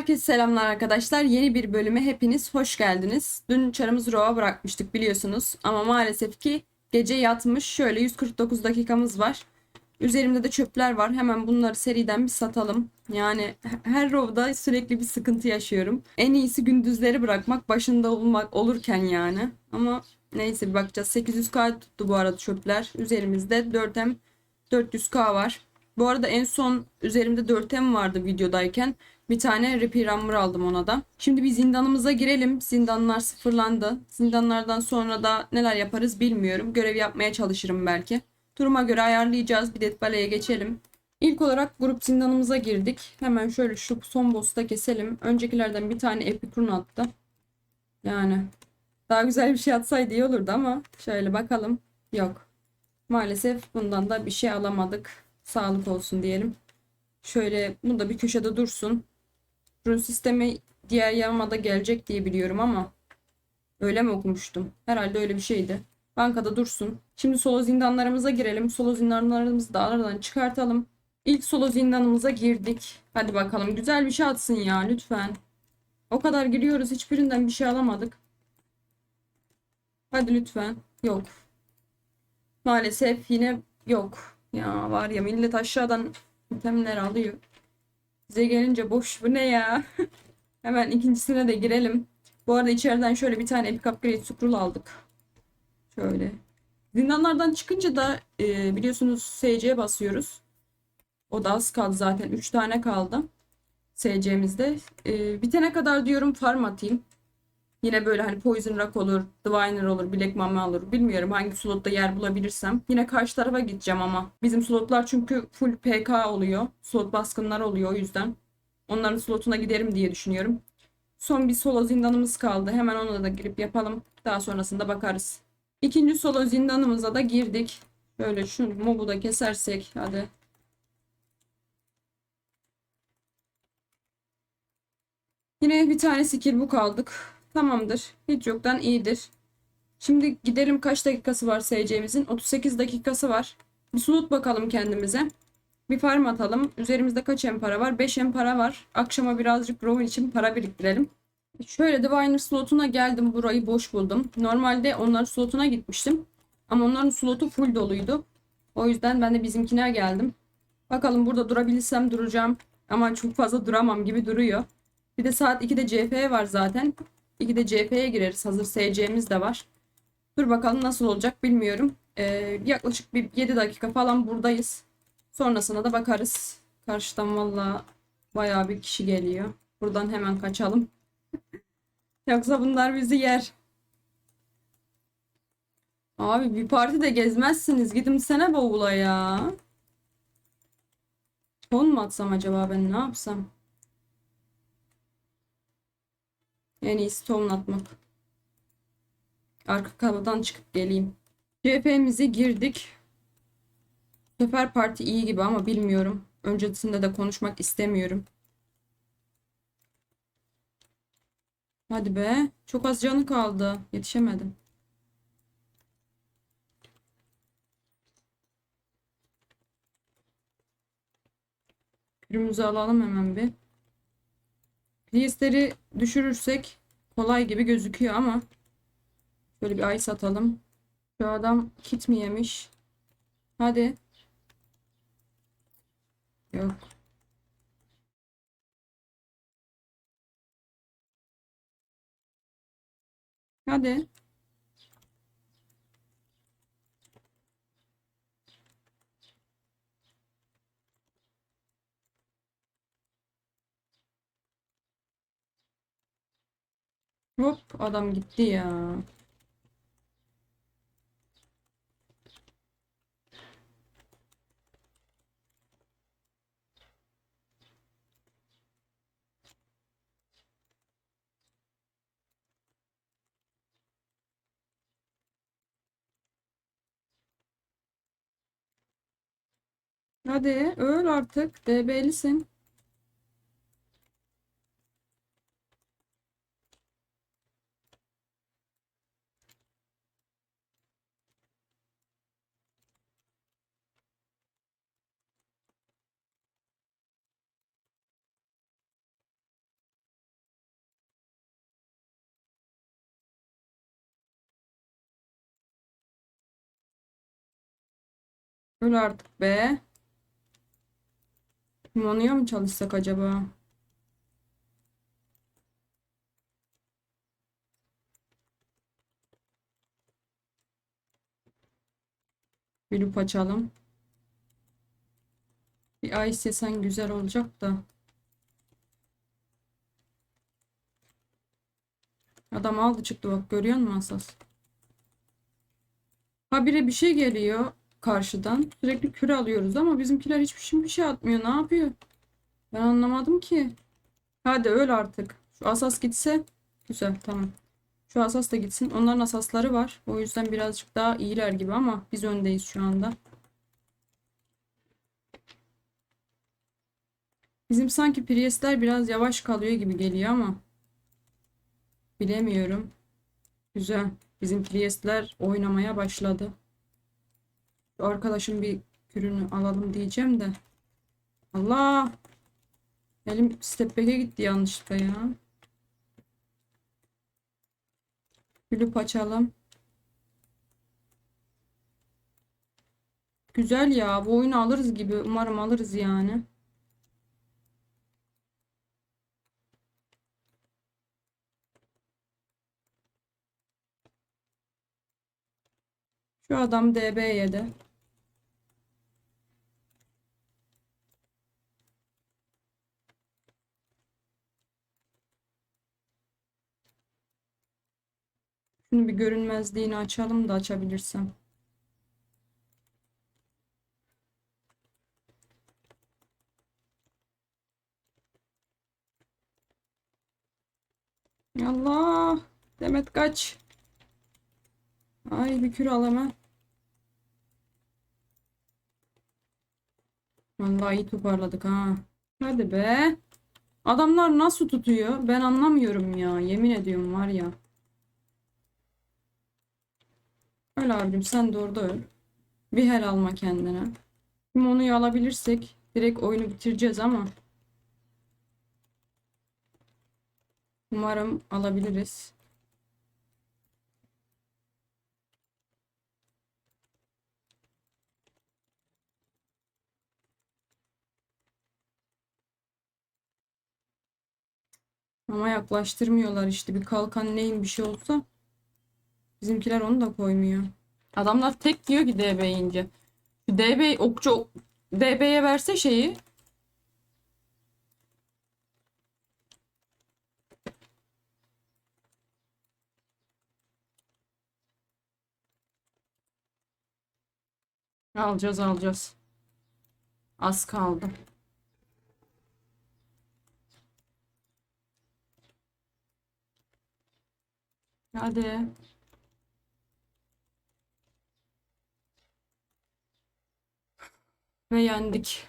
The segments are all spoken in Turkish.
Herkese selamlar arkadaşlar. Yeni bir bölüme hepiniz hoş geldiniz. Dün çarımızı rova bırakmıştık biliyorsunuz. Ama maalesef ki gece yatmış. Şöyle 149 dakikamız var. Üzerimde de çöpler var. Hemen bunları seriden bir satalım. Yani her rovda sürekli bir sıkıntı yaşıyorum. En iyisi gündüzleri bırakmak, başında olmak olurken yani. Ama neyse bir bakacağız. 800k tuttu bu arada çöpler. Üzerimizde 4M 400k var. Bu arada en son üzerimde 4M vardı videodayken. Bir tane Repair aldım ona da. Şimdi bir zindanımıza girelim. Zindanlar sıfırlandı. Zindanlardan sonra da neler yaparız bilmiyorum. Görev yapmaya çalışırım belki. Duruma göre ayarlayacağız. Bir Death Valley'e geçelim. İlk olarak grup zindanımıza girdik. Hemen şöyle şu son boss'ta keselim. Öncekilerden bir tane Epic attı. Yani daha güzel bir şey atsaydı iyi olurdu ama şöyle bakalım. Yok. Maalesef bundan da bir şey alamadık. Sağlık olsun diyelim. Şöyle bu da bir köşede dursun. Rune sistemi diğer yamada gelecek diye biliyorum ama öyle mi okumuştum? Herhalde öyle bir şeydi. Bankada dursun. Şimdi solo zindanlarımıza girelim. Solo zindanlarımızı da aradan çıkartalım. İlk solo zindanımıza girdik. Hadi bakalım güzel bir şey atsın ya lütfen. O kadar giriyoruz hiçbirinden bir şey alamadık. Hadi lütfen. Yok. Maalesef yine yok. Ya var ya millet aşağıdan itemler alıyor. Bize gelince boş bu ne ya? Hemen ikincisine de girelim. Bu arada içeriden şöyle bir tane Epic Upgrade Scroll aldık. Şöyle. Zindanlardan çıkınca da e, biliyorsunuz SC'ye basıyoruz. O da az kaldı zaten. 3 tane kaldı. SC'mizde. E, bitene kadar diyorum farm atayım. Yine böyle hani Poison Rock olur, Diviner olur, Black Mama olur. Bilmiyorum hangi slotta yer bulabilirsem. Yine karşı tarafa gideceğim ama. Bizim slotlar çünkü full PK oluyor. Slot baskınlar oluyor o yüzden. Onların slotuna giderim diye düşünüyorum. Son bir solo zindanımız kaldı. Hemen ona da girip yapalım. Daha sonrasında bakarız. İkinci solo zindanımıza da girdik. Böyle şu mobu da kesersek hadi. Yine bir tane skill book aldık. Tamamdır. Hiç yoktan iyidir. Şimdi gidelim kaç dakikası var SC'mizin? 38 dakikası var. Bir slot bakalım kendimize. Bir farm atalım. Üzerimizde kaç em para var? 5 em para var. Akşama birazcık Rowan için para biriktirelim. Şöyle Diviner slotuna geldim. Burayı boş buldum. Normalde onların slotuna gitmiştim. Ama onların slotu full doluydu. O yüzden ben de bizimkine geldim. Bakalım burada durabilirsem duracağım. Ama çok fazla duramam gibi duruyor. Bir de saat 2'de CF var zaten. 2'de CF'ye gireriz. Hazır SC'miz de var. Dur bakalım nasıl olacak bilmiyorum. Ee, yaklaşık bir 7 dakika falan buradayız. Sonrasına da bakarız. Karşıdan valla bayağı bir kişi geliyor. Buradan hemen kaçalım. Yoksa bunlar bizi yer. Abi bir partide gezmezsiniz. Gidin sene bavula ya. Ton mu atsam acaba ben ne yapsam? En iyisi tohum atmak. Arka kapıdan çıkıp geleyim. CHP'mize girdik. Bu sefer parti iyi gibi ama bilmiyorum. Öncesinde de konuşmak istemiyorum. Hadi be. Çok az canı kaldı. Yetişemedim. Kürümüzü alalım hemen bir. Priestleri düşürürsek kolay gibi gözüküyor ama şöyle bir ay satalım. Şu adam kit mi yemiş? Hadi. Yok. Hadi. Hop adam gitti ya. Hadi öl artık. DB'lisin. Öyle artık be. Mono'ya mı çalışsak acaba? Bir loop açalım. Bir ay istesen güzel olacak da. Adam aldı çıktı bak görüyor musun Asas? Habire bir şey geliyor karşıdan. Sürekli küre alıyoruz ama bizimkiler hiçbir şey, bir şey atmıyor. Ne yapıyor? Ben anlamadım ki. Hadi öl artık. Şu asas gitse güzel tamam. Şu asas da gitsin. Onların asasları var. O yüzden birazcık daha iyiler gibi ama biz öndeyiz şu anda. Bizim sanki Priest'ler biraz yavaş kalıyor gibi geliyor ama bilemiyorum. Güzel. Bizim Priest'ler oynamaya başladı. Şu arkadaşın bir kürünü alalım diyeceğim de. Allah! Elim step back'e gitti yanlışlıkla ya. Gülüp açalım. Güzel ya. Bu oyunu alırız gibi. Umarım alırız yani. Şu adam DB yedi. Şunu bir görünmezliğini açalım da açabilirsem. Allah! Demet kaç. Ay bir kür alamam. Vallahi iyi toparladık ha. Hadi be. Adamlar nasıl tutuyor? Ben anlamıyorum ya. Yemin ediyorum var ya. Öl abicim sen de orada öl. Bir hel alma kendine. Şimdi onu alabilirsek direkt oyunu bitireceğiz ama. Umarım alabiliriz. Ama yaklaştırmıyorlar işte bir kalkan neyin bir şey olsa. Bizimkiler onu da koymuyor. Adamlar tek diyor ki DB ince. DB okçu DB'ye verse şeyi. Alacağız alacağız. Az kaldı. Hadi. Ve yendik.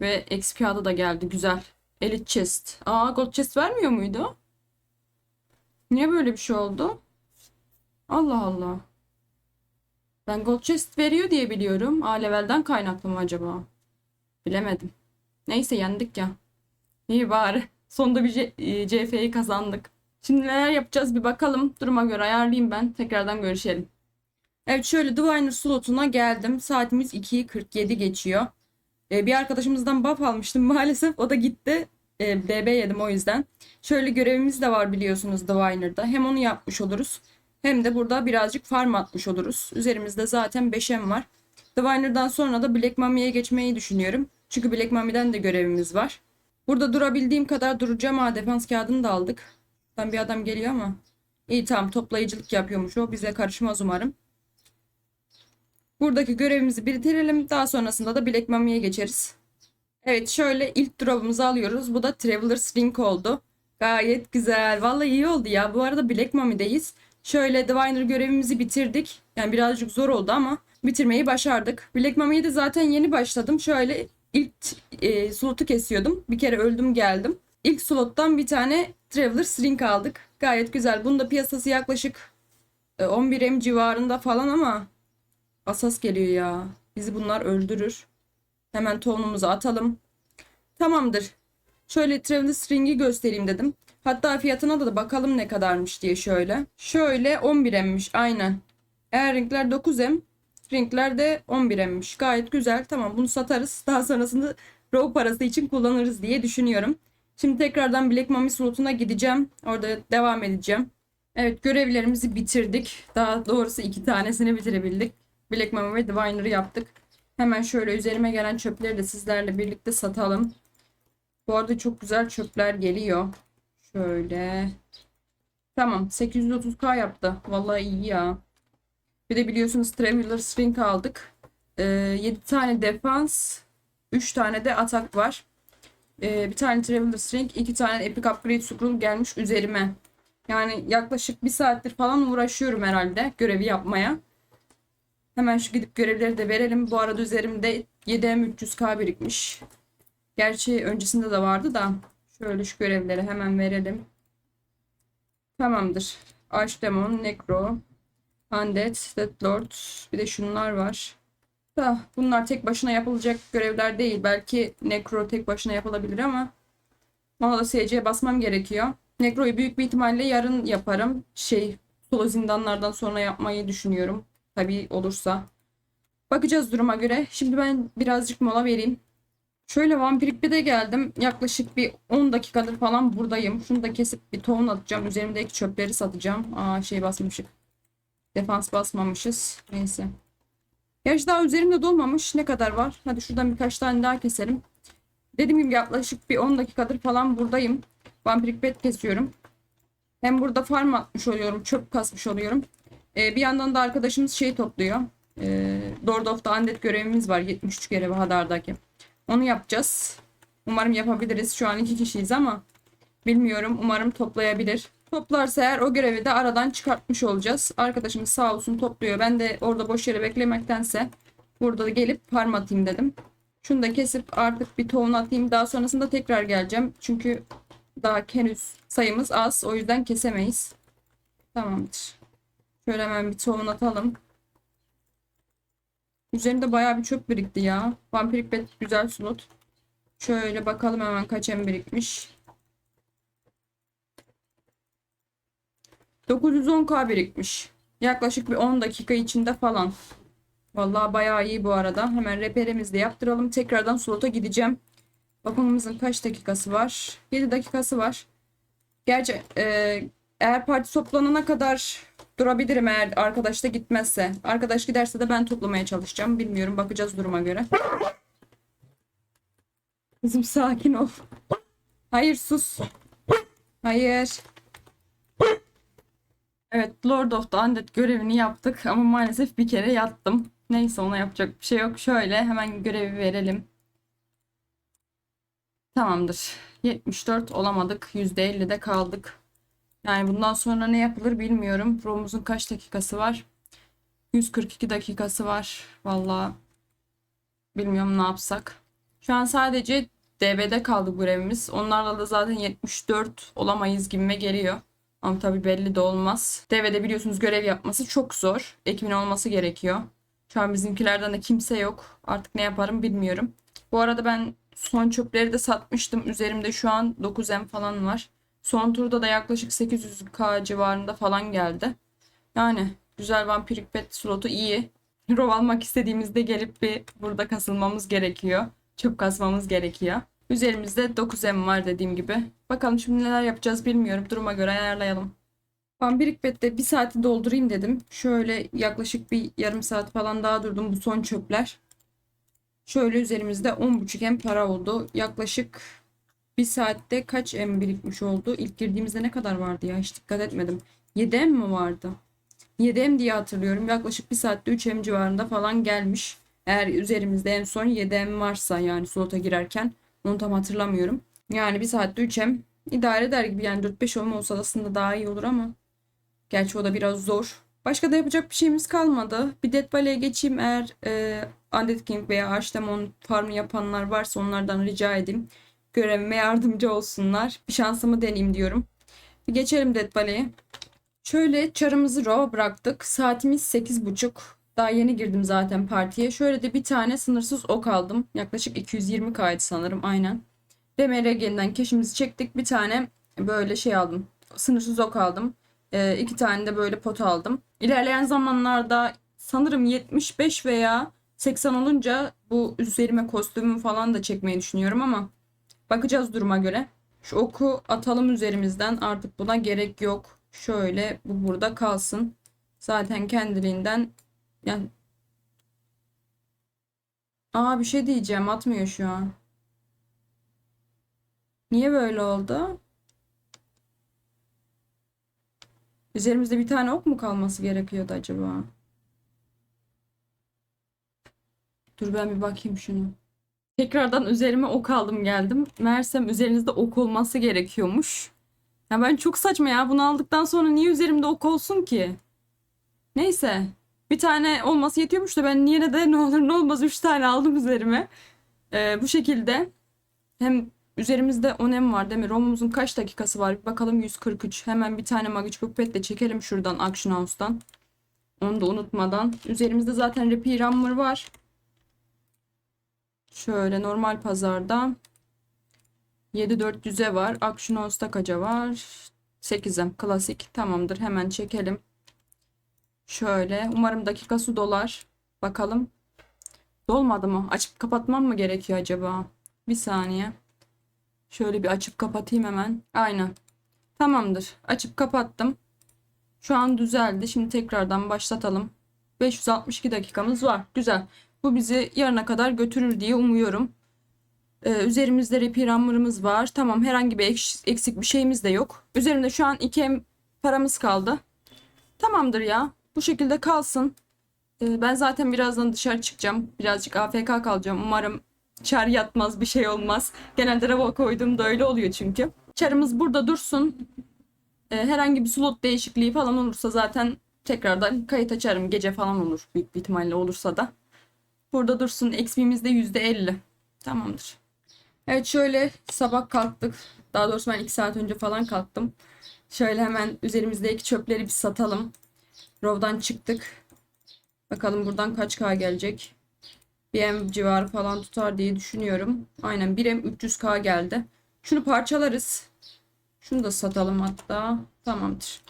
Ve XP adı da geldi. Güzel. Elite chest. Aa gold chest vermiyor muydu? Niye böyle bir şey oldu? Allah Allah. Ben gold chest veriyor diye biliyorum. A levelden kaynaklı mı acaba? Bilemedim. Neyse yendik ya. İyi bari. Sonunda bir CF'yi kazandık. Şimdi neler yapacağız bir bakalım. Duruma göre ayarlayayım ben. Tekrardan görüşelim. Evet şöyle Diviner slotuna geldim. Saatimiz 2'yi 47 geçiyor. Ee, bir arkadaşımızdan buff almıştım maalesef. O da gitti. Ee, DB yedim o yüzden. Şöyle görevimiz de var biliyorsunuz Diviner'da. Hem onu yapmış oluruz. Hem de burada birazcık farm atmış oluruz. Üzerimizde zaten 5M var. Diviner'dan sonra da Black Mummy'ye geçmeyi düşünüyorum. Çünkü Black Mummy'den de görevimiz var. Burada durabildiğim kadar duracağım. Ha defans kağıdını da aldık. Ben bir adam geliyor ama. İyi tamam toplayıcılık yapıyormuş o. Bize karışmaz umarım. Buradaki görevimizi bitirelim. Daha sonrasında da Black Mummy'ye geçeriz. Evet şöyle ilk drop'umuzu alıyoruz. Bu da Traveler's Ring oldu. Gayet güzel. Vallahi iyi oldu ya. Bu arada Black Mummy'deyiz. Şöyle Diviner görevimizi bitirdik. Yani birazcık zor oldu ama bitirmeyi başardık. Black Mummy'ye de zaten yeni başladım. Şöyle ilk e, slotu kesiyordum. Bir kere öldüm geldim. İlk slottan bir tane Traveler's Ring aldık. Gayet güzel. Bunun da piyasası yaklaşık 11M civarında falan ama Asas geliyor ya. Bizi bunlar öldürür. Hemen tohumumuzu atalım. Tamamdır. Şöyle Traveler's Ring'i göstereyim dedim. Hatta fiyatına da, da bakalım ne kadarmış diye şöyle. Şöyle 11M'miş aynen. Eğer renkler 9M. Stringler de 11 emmiş. Gayet güzel. Tamam bunu satarız. Daha sonrasında row parası için kullanırız diye düşünüyorum. Şimdi tekrardan Black Mami slotuna gideceğim. Orada devam edeceğim. Evet görevlerimizi bitirdik. Daha doğrusu iki tanesini bitirebildik. Black Mama ve Diviner'ı yaptık. Hemen şöyle üzerime gelen çöpleri de sizlerle birlikte satalım. Bu arada çok güzel çöpler geliyor. Şöyle. Tamam 830k yaptı. Vallahi iyi ya. Bir de biliyorsunuz Traveler String aldık. Ee, 7 tane defans, 3 tane de atak var. Ee, bir tane Traveler String, 2 tane Epic Upgrade Scroll gelmiş üzerime. Yani yaklaşık bir saattir falan uğraşıyorum herhalde görevi yapmaya. Hemen şu gidip görevleri de verelim. Bu arada üzerimde 7M300K birikmiş. Gerçi öncesinde de vardı da. Şöyle şu görevleri hemen verelim. Tamamdır. Archdemon, Necro, Undead, Deathlord. Bir de şunlar var. Da bunlar tek başına yapılacak görevler değil. Belki Necro tek başına yapılabilir ama ona SC'ye basmam gerekiyor. Necro'yu büyük bir ihtimalle yarın yaparım. Şey, solo zindanlardan sonra yapmayı düşünüyorum. Tabii olursa. Bakacağız duruma göre. Şimdi ben birazcık mola vereyim. Şöyle Vampirik de geldim. Yaklaşık bir 10 dakikadır falan buradayım. Şunu da kesip bir tohum atacağım. Üzerimdeki çöpleri satacağım. Aa şey basmışık. Defans basmamışız. Neyse. Gerçi daha üzerimde dolmamış. Ne kadar var? Hadi şuradan birkaç tane daha keselim. Dediğim gibi yaklaşık bir 10 dakikadır falan buradayım. Vampirik bet kesiyorum. Hem burada farm atmış oluyorum. Çöp kasmış oluyorum. Ee, bir yandan da arkadaşımız şey topluyor. Ee, Lord of the Undead görevimiz var. 73 görevi Hadar'daki. Onu yapacağız. Umarım yapabiliriz. Şu an iki kişiyiz ama bilmiyorum. Umarım toplayabilir. Toplarsa eğer o görevi de aradan çıkartmış olacağız. Arkadaşımız sağ olsun topluyor. Ben de orada boş yere beklemektense burada gelip farm atayım dedim. Şunu da kesip artık bir tohum atayım. Daha sonrasında tekrar geleceğim. Çünkü daha henüz sayımız az. O yüzden kesemeyiz. Tamamdır. Şöyle hemen bir tohum atalım. Üzerinde bayağı bir çöp birikti ya. Vampirik bet güzel slot. Şöyle bakalım hemen kaç em birikmiş. 910k birikmiş. Yaklaşık bir 10 dakika içinde falan. Vallahi bayağı iyi bu arada. Hemen reperimizi de yaptıralım. Tekrardan slota gideceğim. Bakımımızın kaç dakikası var? 7 dakikası var. Gerçi e, eğer parti toplanana kadar durabilirim eğer arkadaş da gitmezse. Arkadaş giderse de ben toplamaya çalışacağım. Bilmiyorum bakacağız duruma göre. Kızım sakin ol. Hayır sus. Hayır. Evet Lord of the Undead görevini yaptık ama maalesef bir kere yattım. Neyse ona yapacak bir şey yok. Şöyle hemen görevi verelim. Tamamdır. 74 olamadık. %50'de kaldık. Yani bundan sonra ne yapılır bilmiyorum. Romuzun kaç dakikası var? 142 dakikası var. Vallahi bilmiyorum ne yapsak. Şu an sadece DB'de kaldı görevimiz. Onlarla da zaten 74 olamayız gibime geliyor. Ama tabii belli de olmaz. DB'de biliyorsunuz görev yapması çok zor. Ekibin olması gerekiyor. Şu an bizimkilerden de kimse yok. Artık ne yaparım bilmiyorum. Bu arada ben son çöpleri de satmıştım. Üzerimde şu an 9M falan var. Son turda da yaklaşık 800k civarında falan geldi. Yani güzel vampirik pet slotu iyi. Rov almak istediğimizde gelip bir burada kasılmamız gerekiyor. Çöp kasmamız gerekiyor. Üzerimizde 9M var dediğim gibi. Bakalım şimdi neler yapacağız bilmiyorum. Duruma göre ayarlayalım. Vampirik Pet'te bir saati doldurayım dedim. Şöyle yaklaşık bir yarım saat falan daha durdum bu son çöpler. Şöyle üzerimizde 10.5 M para oldu. Yaklaşık bir saatte kaç M birikmiş oldu? İlk girdiğimizde ne kadar vardı ya? Hiç dikkat etmedim. 7 M mi vardı? 7 M diye hatırlıyorum. Yaklaşık bir saatte 3 M civarında falan gelmiş. Eğer üzerimizde en son 7 M varsa yani slota girerken onu tam hatırlamıyorum. Yani bir saatte 3 M idare eder gibi yani 4-5 olma olsa aslında daha iyi olur ama gerçi o da biraz zor. Başka da yapacak bir şeyimiz kalmadı. Bir Dead Valley'e geçeyim eğer e, Undead King veya Archdemon farmı yapanlar varsa onlardan rica edeyim. Görevime yardımcı olsunlar. Bir şansımı deneyeyim diyorum. Bir geçelim Dead Valley'e. Şöyle çarımızı raw bıraktık. Saatimiz 8.30. Daha yeni girdim zaten partiye. Şöyle de bir tane sınırsız ok aldım. Yaklaşık 220 kaydı sanırım aynen. DMRG'den keşimizi çektik. Bir tane böyle şey aldım. Sınırsız ok aldım. Ee, iki tane de böyle pot aldım. İlerleyen zamanlarda sanırım 75 veya 80 olunca bu üzerime kostümü falan da çekmeyi düşünüyorum ama bakacağız duruma göre. Şu oku atalım üzerimizden. Artık buna gerek yok. Şöyle bu burada kalsın. Zaten kendiliğinden yani Aa bir şey diyeceğim. Atmıyor şu an. Niye böyle oldu? Üzerimizde bir tane ok mu kalması gerekiyordu acaba? Dur ben bir bakayım şunu. Tekrardan üzerime ok aldım geldim. Meğersem üzerinizde ok olması gerekiyormuş. Ya ben çok saçma ya. Bunu aldıktan sonra niye üzerimde ok olsun ki? Neyse. Bir tane olması yetiyormuş da ben yine de ne olur ne olmaz 3 tane aldım üzerime. Ee, bu şekilde. Hem üzerimizde onem var değil mi? Romumuzun kaç dakikası var? Bir bakalım 143. Hemen bir tane Magic Puppet de çekelim şuradan Action House'dan. Onu da unutmadan. Üzerimizde zaten Repeat Rummer var. Şöyle normal pazarda 7400'e var. Action House'da kaça var? 8'e. Klasik. Tamamdır. Hemen çekelim. Şöyle. Umarım dakikası dolar. Bakalım. Dolmadı mı? Açıp kapatmam mı gerekiyor acaba? Bir saniye. Şöyle bir açıp kapatayım hemen. Aynen. Tamamdır. Açıp kapattım. Şu an düzeldi. Şimdi tekrardan başlatalım. 562 dakikamız var. Güzel. Bu bizi yarına kadar götürür diye umuyorum. Ee, üzerimizde repair hammer'ımız var. Tamam herhangi bir eks- eksik bir şeyimiz de yok. Üzerimde şu an 2 paramız kaldı. Tamamdır ya. Bu şekilde kalsın. Ee, ben zaten birazdan dışarı çıkacağım. Birazcık AFK kalacağım. Umarım çar yatmaz bir şey olmaz. Genelde rava koyduğumda öyle oluyor çünkü. Çarımız burada dursun. Ee, herhangi bir slot değişikliği falan olursa zaten tekrardan kayıt açarım. Gece falan olur büyük bir ihtimalle olursa da. Burada dursun. XP'miz de %50. Tamamdır. Evet şöyle sabah kalktık. Daha doğrusu ben 2 saat önce falan kalktım. Şöyle hemen üzerimizdeki çöpleri bir satalım. Rov'dan çıktık. Bakalım buradan kaç K gelecek. 1M civarı falan tutar diye düşünüyorum. Aynen 1M 300K geldi. Şunu parçalarız. Şunu da satalım hatta. Tamamdır.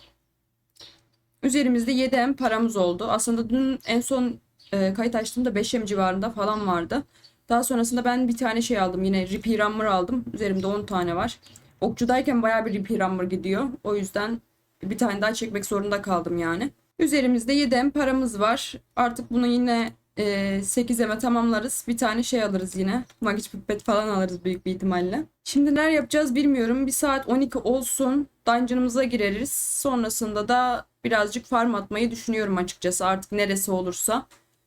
Üzerimizde 7M paramız oldu. Aslında dün en son e, kayıt açtığımda 5M civarında falan vardı. Daha sonrasında ben bir tane şey aldım. Yine Repeat Hammer aldım. Üzerimde 10 tane var. Okçudayken bayağı bir Repeat Hammer gidiyor. O yüzden bir tane daha çekmek zorunda kaldım yani. Üzerimizde 7M paramız var. Artık bunu yine e, 8M'e tamamlarız. Bir tane şey alırız yine. Magic Puppet falan alırız büyük bir ihtimalle. Şimdi neler yapacağız bilmiyorum. Bir saat 12 olsun. Dungeon'ımıza gireriz. Sonrasında da birazcık farm atmayı düşünüyorum açıkçası. Artık neresi olursa.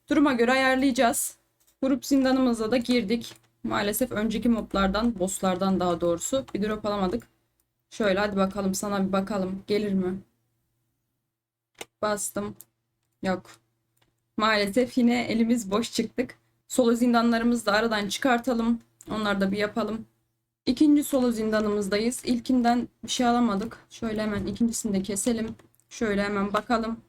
Duruma göre ayarlayacağız. Grup zindanımıza da girdik. Maalesef önceki moblardan, bosslardan daha doğrusu bir drop alamadık. Şöyle hadi bakalım sana bir bakalım. Gelir mi? Bastım. Yok. Maalesef yine elimiz boş çıktık. Solo zindanlarımızı da aradan çıkartalım. Onları da bir yapalım. İkinci solo zindanımızdayız. İlkinden bir şey alamadık. Şöyle hemen ikincisini de keselim. Şöyle hemen bakalım.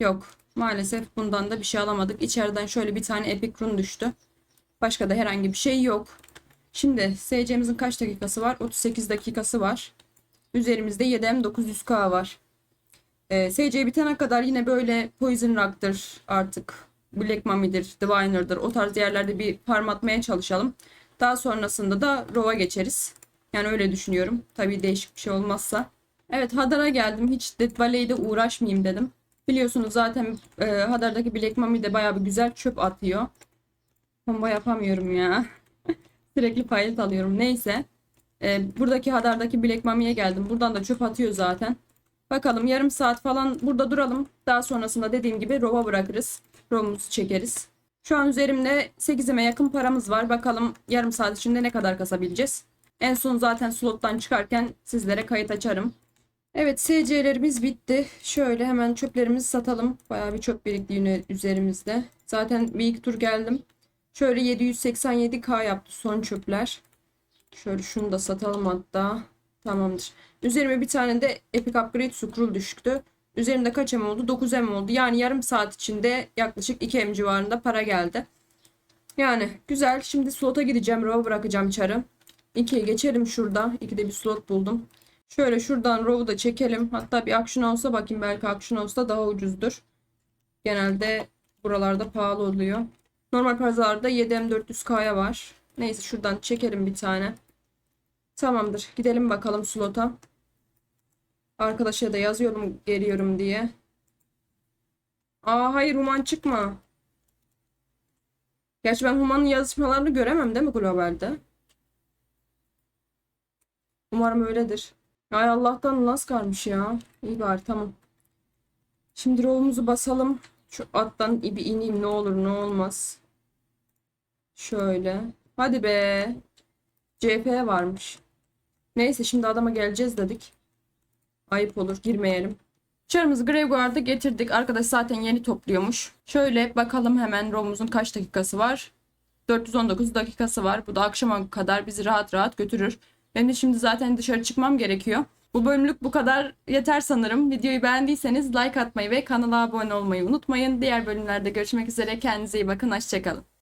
Yok. Maalesef bundan da bir şey alamadık. İçeriden şöyle bir tane epic rune düştü. Başka da herhangi bir şey yok. Şimdi SC'mizin kaç dakikası var? 38 dakikası var. Üzerimizde 7M 900K var. Ee, SC bitene kadar yine böyle Poison Rock'tır artık. Black Mummy'dir, Diviner'dır. O tarz yerlerde bir farm atmaya çalışalım. Daha sonrasında da Rova geçeriz. Yani öyle düşünüyorum. Tabii değişik bir şey olmazsa. Evet Hadar'a geldim. Hiç Dead Valley'de uğraşmayayım dedim. Biliyorsunuz zaten e, Hadar'daki Black Mummy de bayağı bir güzel çöp atıyor. Combo yapamıyorum ya. Sürekli pilot alıyorum. Neyse. E, buradaki Hadar'daki Black Mummy'ye geldim. Buradan da çöp atıyor zaten. Bakalım yarım saat falan burada duralım. Daha sonrasında dediğim gibi Rova bırakırız. Rov'umuzu çekeriz. Şu an üzerimde 8'ime yakın paramız var. Bakalım yarım saat içinde ne kadar kasabileceğiz. En son zaten slottan çıkarken sizlere kayıt açarım. Evet SC'lerimiz bitti. Şöyle hemen çöplerimizi satalım. Bayağı bir çöp birikti yine üzerimizde. Zaten bir iki tur geldim. Şöyle 787k yaptı son çöpler. Şöyle şunu da satalım hatta. Tamamdır. Üzerime bir tane de Epic Upgrade Scroll düştü. Üzerimde kaç M oldu? 9 M oldu. Yani yarım saat içinde yaklaşık 2 M civarında para geldi. Yani güzel. Şimdi slota gideceğim. Rova bırakacağım çarı. 2'ye geçelim şurada. 2'de bir slot buldum. Şöyle şuradan row'u da çekelim. Hatta bir action olsa bakayım belki action olsa daha ucuzdur. Genelde Buralarda pahalı oluyor. Normal pazarda 7M400K'ya var. Neyse şuradan çekelim bir tane. Tamamdır. Gidelim bakalım slota. Arkadaşa da yazıyorum geliyorum diye. Aa hayır Human çıkma. Gerçi ben Human'ın yazışmalarını göremem değil mi globalde? Umarım öyledir. Ay Allah'tan Laskar'mış ya. İyi bari tamam. Şimdi rolumuzu basalım. Şu attan bir ineyim ne olur ne olmaz. Şöyle. Hadi be. CP varmış. Neyse şimdi adama geleceğiz dedik. Ayıp olur girmeyelim. Çarımızı Graveguard'a getirdik. Arkadaş zaten yeni topluyormuş. Şöyle bakalım hemen rolumuzun kaç dakikası var. 419 dakikası var. Bu da akşama kadar bizi rahat rahat götürür. Benim de şimdi zaten dışarı çıkmam gerekiyor. Bu bölümlük bu kadar yeter sanırım. Videoyu beğendiyseniz like atmayı ve kanala abone olmayı unutmayın. Diğer bölümlerde görüşmek üzere. Kendinize iyi bakın. Hoşçakalın.